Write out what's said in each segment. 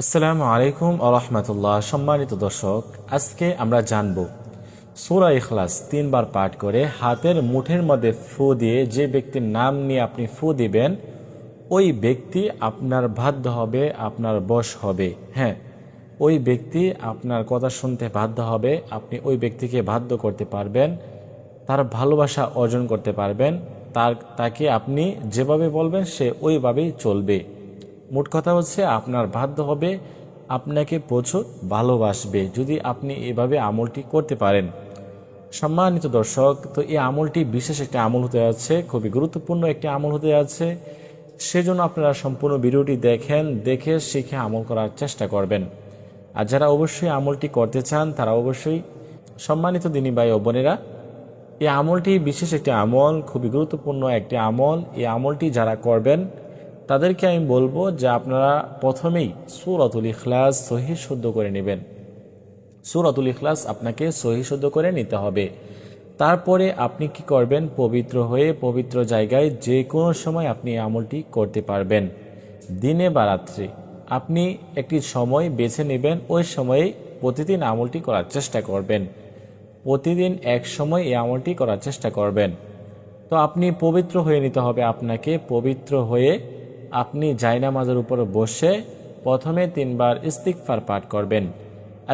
আসসালামু আলাইকুম আরহামতুল্লাহ সম্মানিত দর্শক, আজকে আমরা জানব, সুরা ইখলাস তিনবার পাঠ করে হাতের মুঠের মধ্যে ফু দিয়ে যে ব্যক্তির নাম নিয়ে আপনি ফু দিবেন, ওই ব্যক্তি আপনার বাধ্য হবে, আপনার বশ হবে। হ্যাঁ ওই ব্যক্তি আপনার কথা শুনতে বাধ্য হবে, আপনি ওই ব্যক্তিকে বাধ্য করতে পারবেন, তার ভালোবাসা অর্জন করতে পারবেন, তার, তাকে আপনি যেভাবে বলবেন সে ওইভাবেই চলবে। মোট কথা হচ্ছে আপনার বাধ্য হবে আপনাকে প্রচুর ভালোবাসবে যদি আপনি এভাবে আমলটি করতে পারেন। সম্মানিত দর্শক, তো এই আমলটি বিশেষ একটি আমল হতে যাচ্ছে, খুবই গুরুত্বপূর্ণ একটি আমল হতে যাচ্ছে। সেজন্য আপনারা সম্পূর্ণ ভিডিওটি দেখেন, দেখে শিখে আমল করার চেষ্টা করবেন। আর যারা অবশ্যই আমলটি করতে চান, তারা অবশ্যই সম্মানিত দিনী ভাই ও বোনেরা, এই আমলটি বিশেষ একটি আমল, খুবই গুরুত্বপূর্ণ একটি আমল। এই আমলটি যারা করবেন তাদেরকে আমি বলব যে আপনারা প্রথমেই সুরতুল ইখলাস সহি শুদ্ধ করে নেবেন। সুরতুল ইখলাস আপনাকে সহি শুদ্ধ করে নিতে হবে। তারপরে আপনি কি করবেন? পবিত্র হয়ে পবিত্র জায়গায় যে কোনো সময় আপনি আমলটি করতে পারবেন। দিনে বা রাত্রে। আপনি একটি সময় বেছে নেবেন, ওই সময়ে প্রতিদিন আমলটি করার চেষ্টা করবেন। প্রতিদিন এক সময় এই আমলটি করার চেষ্টা করবেন। তো আপনি পবিত্র হয়ে নিতে হবে আপনাকে। পবিত্র হয়ে আপনি জায়নামাজের উপরে বসে প্রথমে তিনবার ইস্তিকফার পাঠ করবেন।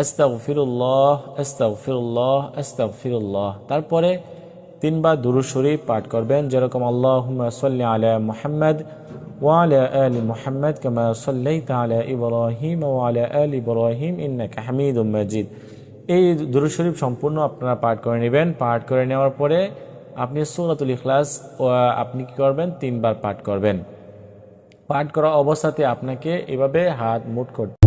আস্তাগফিরুল্লাহ আস্তাগফিরুল্লাহ আস্তাগফিরুল্লাহ। তারপরে তিনবার দুরু শরীফ পাঠ করবেন, যেরকম আল্লাহ সাল্লি আলিয়া মোহাম্মদ ওয়ালিয়া আলী মোহাম্মদ কেমা সাল্লাই তালিয়া ইবরাহিম ওয়ালিয়া আলি ইবরাহিম ইন্না কাহমিদ মজিদ। এই দুরু শরীফ সম্পূর্ণ আপনারা পাঠ করে নেবেন। পাঠ করে নেওয়ার পরে আপনি সৌরাতুল ইখলাস আপনি কী করবেন? তিনবার পাঠ করবেন। পাঠ করা অবস্থাতে আপনাকে এভাবে হাত মুট করতে